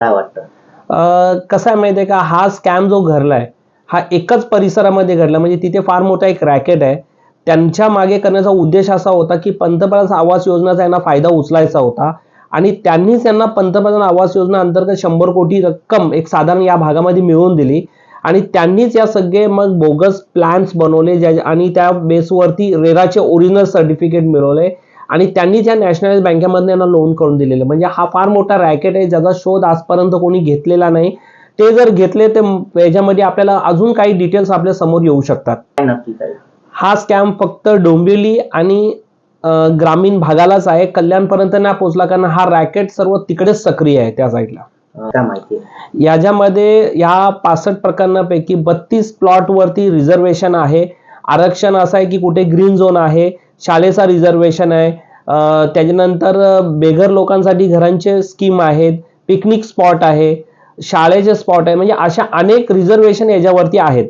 काय वाटतं? कसं आहे माहिती आहे का हा स्कॅम जो घडलाय हा एकच परिसरामध्ये घडला. म्हणजे तिथे फार मोठा एक रॅकेट आहे. त्यांच्या मागे करण्याचा उद्देश असा होता की पंतप्रधान आवास योजनेचा यांना फायदा उचलायचा होता. आणि त्यांनीच यांना पंतप्रधान आवास योजना अंतर्गत शंभर कोटी रक्कम एक साधारण या भागामध्ये मिळवून दिली. आणि त्यांनीच या सगळे मग बोगस प्लॅन्स बनवले ज्या आणि त्या बेसवरती रेराचे ओरिजिनल सर्टिफिकेट मिळवले. आणि त्यांनी त्या नॅशनलाइज बँकेमधनं यांना लोन करून दिलेलं. म्हणजे हा फार मोठा रॅकेट आहे ज्याचा शोध आजपर्यंत कोणी घेतलेला नाही. ते जर घेतले तर याच्यामध्ये आपल्याला अजून काही डिटेल्स आपल्यासमोर येऊ शकतात. हा स्कॅम फक्त डोंबिवली आणि ग्रामीण भागालाच आहे. कल्याणपर्यंत नाही पोहोचला कारण हा रॅकेट सर्व तिकडेच सक्रिय आहे त्या साईडला याच्यामध्ये या पासष्ट प्रकरणापैकी बत्तीस प्लॉटवरती रिझर्वेशन आहे. आरक्षण असं आहे की कुठे ग्रीन झोन आहे. शाळेचा रिझर्वेशन आहे. त्याच्यानंतर बेघर लोकांसाठी घरांचे स्कीम आहेत. पिकनिक स्पॉट आहे. शाळेचे स्पॉट आहे. म्हणजे अशा अनेक रिझर्वेशन याच्यावरती आहेत.